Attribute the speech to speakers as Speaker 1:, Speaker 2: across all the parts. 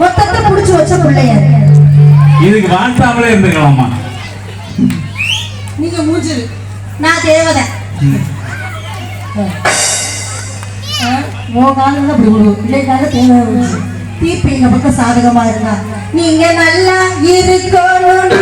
Speaker 1: மொத்தத்தை புடிச்சு வச்ச பிள்ளையாரு
Speaker 2: இதுக்கு வாழ்த்தாமலே இருந்துக்கலாமா
Speaker 1: நீங்க மூஞ்சிரு நான் தேவதை. உன் காலம் அப்படி ஒரு பிள்ளைக்காக தேவை தீர்ப்பு எங்க பக்கம் சாதகமா இருந்தா. நீங்க நல்லா இருக்கணும்.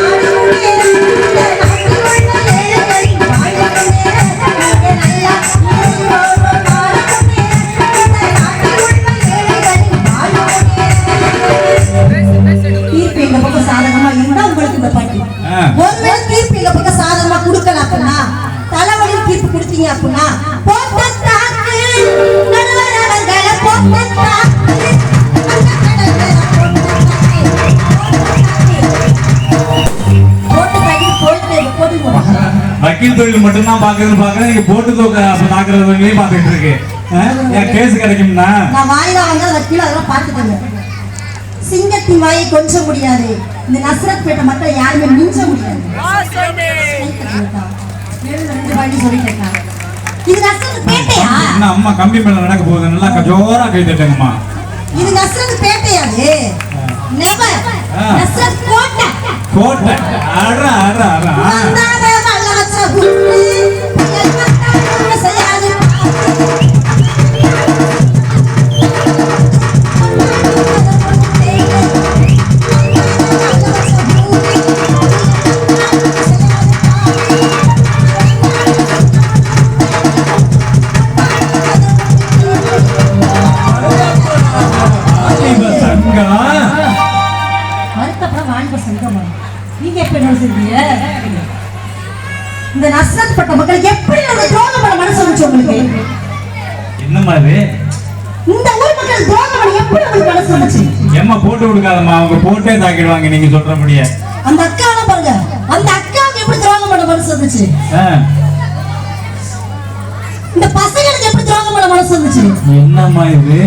Speaker 1: போட்டு போடுவாங்க
Speaker 2: வக்கீல் தொழில் மட்டும்தான் பாக்குறது பாக்குறேன் நீங்க போட்டு தூக்க பாக்குறதுலயும் பாத்துட்டு இருக்கு. கேஸ் கிடைக்கும்னா?
Speaker 1: நான் வாயிலா வாங்க வக்கீல் அதெல்லாம் பார்த்துக்கோங்க. சிங்கத்தின் வாயை கொஞ்ச முடியாது. இந்த நசரத் பேட்டை மக்கள் யாருமே மிஞ்ச முடியாது. ரெண்டு வாட்டி சொல்லிட்டேன் இது நசரத் பேட்டையா?
Speaker 2: என்ன அம்மா கம்பி மேல நடக்க போகுது? நல்லா ஜோரா கை தட்டுங்கம்மா.
Speaker 1: இது நசரத் பேட்டையா அது? நெவர். நசரத் கோட்டை.
Speaker 2: கோட்டை.
Speaker 1: இந்த நஸ்ரத் பட்ட மக்கள் எப்படி ஒரு துரோகம் பண்ண மனசு வந்துச்சு உங்களுக்கு?
Speaker 2: என்ன மாதிரி
Speaker 1: இந்த ஊர் மக்கள் துரோகம் பண்ண எப்படி உங்களுக்கு மனசு வந்துச்சு?
Speaker 2: எம்மா போட்டு கொடுக்காதம்மா? அவங்க போட்டே தாக்கிடுவாங்க நீங்க சொல்றபடியே
Speaker 1: அந்த அக்காவை பாருங்க. அந்த அக்காவுக்கு எப்படி துரோகம் பண்ண மனசு வந்துச்சு. இந்த பசங்களுக்கு எப்படி துரோகம் பண்ண மனசு வந்துச்சு?
Speaker 2: என்னம்மா இது?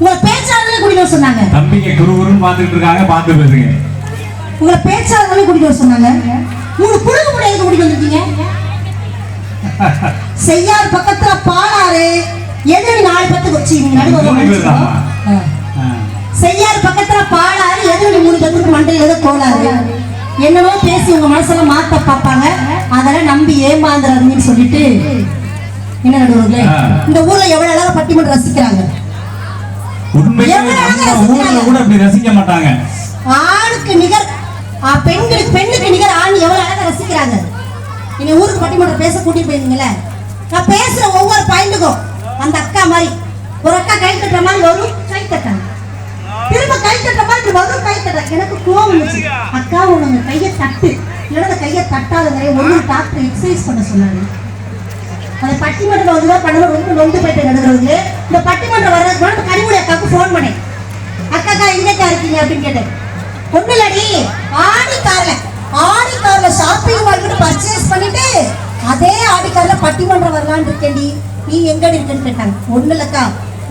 Speaker 1: உங்களை பேச்சாளர்களே வர சொன்னாங்க.
Speaker 2: தம்பிங்க குருகுருன்னு பாத்துட்டு இருக்காங்க பாத்து பேசுங்க.
Speaker 1: உங்களை பேச்சாளர்களே கூட்டிட்டு வர சொன்னாங்க மூணு புழுகு முறை எதுக்கு கூட்டிட்டு வந்திருக்கீங்க செய்யார் பக்கத்துல பாலாறு எதிரி நாலு பத்துக்கு வச்சு நீங்க நடுவுல.
Speaker 2: தானா?
Speaker 1: செய்யார் பக்கத்துல பாலாறு எதிரி மூணு பத்துக்கு மண்டையில ஏதோ கோளாறு என்னமோ பேசி உங்க மனசெல்லாம் மாத்த பார்ப்பாங்க அதெல்லாம் நம்பி ஏமாந்துறாதீங்கன்னு சொல்லிட்டு என்ன நடுவர்களே. இந்த ஊர்ல எவ்வளவு அழகா பட்டிமன்றம் ரசிக்கிறாங்க
Speaker 2: உண்மையிலே ஊர்ல. கூட அப்படி ரசிக்க மாட்டாங்க
Speaker 1: ஆணுக்கு நிகர் பெண்களுக்கு பெண்ணுக்கு நிகர் ஆண் எவ்வளவு அழகா ரசிக்கிறாங்க. நீங்க ஊருக்கு பட்டிமன்றம் பேச கூட்டிட்டு போயிருந்தீங்களே நான் பேசுற ஒவ்வொரு பாயிண்ட்டுக்கும் அந்த அக்கா மாதிரி ஒரு அக்கா கை தட்டுற மாதிரி வரும் கை தட்டாங்க திரும்ப கை தட்டுற மாதிரி வரும் கை தட்டாங்க எனக்கு கோவம் வந்துச்சு. அக்கா உனக்கு கையை தட்டு. இல்லைன்னா கையை கையை நிறைய ஒன்று டாக்டர் எக்ஸசைஸ் பண்ண சொன்னாங்க அந்த பட்டிமன்றம் வந்து தான் பண்ணணும் ரொம்ப நொந்து போயிட்டு நடக்கிறது இந்த பட்டிமன்றம் வர்றதுக்கு முன்னாடி கனிமொழி அக்காவுக்கு ஃபோன் பண்ணேன். அக்கா அக்கா எங்கக்கா இருக்கீங்க அப்படின்னு கேட்டேன். ஒண்ணு இல்லடி ஆடி கார்ல ஆடி கார்ல ஷாப்பிங் மால்கிட்ட பர்ச்சேஸ் பண்ணிட்டு அதே ஆடி கார்ல பட்டிமன்றம் வரலான்னு இருக்கேன்டி. நீ எங்கடி இருக்கேன்னு கேட்டாங்க. ஒண்ணு இல்லக்கா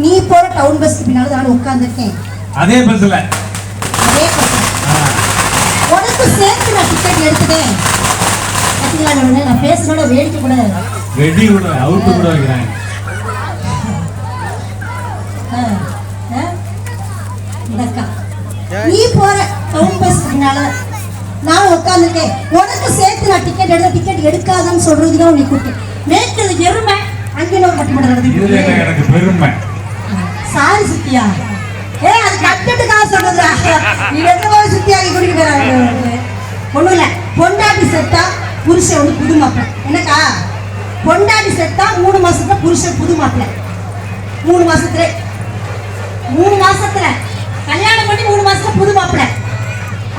Speaker 1: நீ போற டவுன் பஸ்க்கு பின்னால நான் உட்கார்ந்துருக்கேன்.
Speaker 2: அதே பஸ்ல
Speaker 1: அதே பஸ் உனக்கு சேர்த்து நான் டிக்கெட் எடுத்துட்டேன். பார்த்தீங்களா நான் நான் பேசுனோட வேடிக்கை கூட
Speaker 2: வெடி கூட அவுட்டு கூட வைக்கிறாங்க
Speaker 1: பஸ்னால நான் உட்காந்துருக்கேன் உனக்கு சேர்த்து நான் டிக்கெட் எடுத்த டிக்கெட் எடுக்காதன்னு சொல்றதுக்கு தான் உனக்கு கூப்பிட்டேன். நேற்று எருமை அங்கே ஒரு
Speaker 2: இதுல என்ன
Speaker 1: நடந்துட்டு
Speaker 2: எனக்கு பெருமை?
Speaker 1: சாரி சித்தியா. ஏ அது கட்டட்டுக்காக சொல்றதுடா. நீ எந்த மாதிரி சித்தியாகி கூட்டிட்டு போறாங்க ஒண்ணும் இல்ல. பொண்டாட்டி செத்தா புருஷன் வந்து புது மாப்பிள்ளை. என்னக்கா? பொண்டாட்டி செத்தா மூணு மாசத்துல புருஷன் புது மாப்பிள்ளை. மூணு மாசத்துல. மூணு மாசத்துல. கல்யாணம் பண்ணி மூணு மாசத்துல புது மாப்பிள்ளை.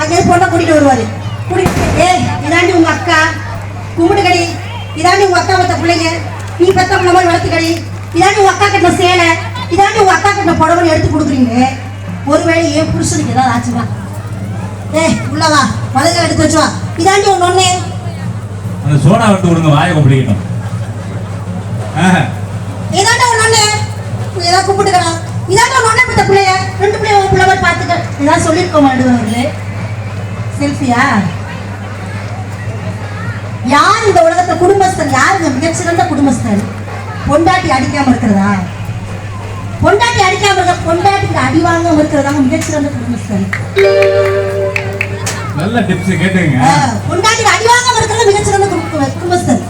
Speaker 1: அங்கே பொண்ணை கூட்டிட்டு வருவாரு. கூட்டிட்டு ஏய் இதாண்டி உங்க அக்கா. கும்பிடு கடி. இதாண்டி உங்க அக்கா பத்த பிள்ளைங்க. நீ பெத்த பிள்ளை மாதிரி வளர்த்துக்கடி இதாண்டி உங்க அக்கா கட்டின சேலை. இதாண்டி உங்க அக்கா கட்டின புடவைன்னு எடுத்து கொடுக்குறீங்க. ஒருவேளை என் புருஷனுக்கு ஏதாவது ஆச்சுமா ஏய் உள்ள வா. வலதுல எடுத்து வச்சு வா. இதாண்டி ஒண்ணு ஒண்ணு
Speaker 2: அந்த சோடா விட்டு விடுங்க வாயை கொப்பிடிக்கணும் ஆஹா.
Speaker 1: இதாண்டி ஒண்ணு ஒண்ணு ஏதாவது கும்பிட்டுக்கலாம் இதாண்டி ஒண்ணு பெத்த பிள்ளைய. ரெண்டு பிள்ளைய பிள்ளை மாதிரி பார்த்துக்க. ஏதாவது சொல்லியிருக்கோம் நடுவர்களே செல்ஃபியா யார் இந்த உலகத்துல குடும்பஸ்தன்? யாருங்க மிகச்சிறந்த குடும்பஸ்தன்? பொண்டாட்டி அடிக்காம இருக்கிறதா? பொண்டாட்டி அடிக்காம இருக்க பொண்டாட்டிக்கு அடி வாங்காம இருக்கிறதாங்க மிகச்சிறந்த குடும்பஸ்தன்.
Speaker 2: நல்ல டிப்ஸ் கேட்டுங்க.
Speaker 1: பொண்டாட்டிக்கு அடி வாங்காம இருக்கிறது மிகச்சிறந்த குடும்ப- குடும்பஸ்தன்.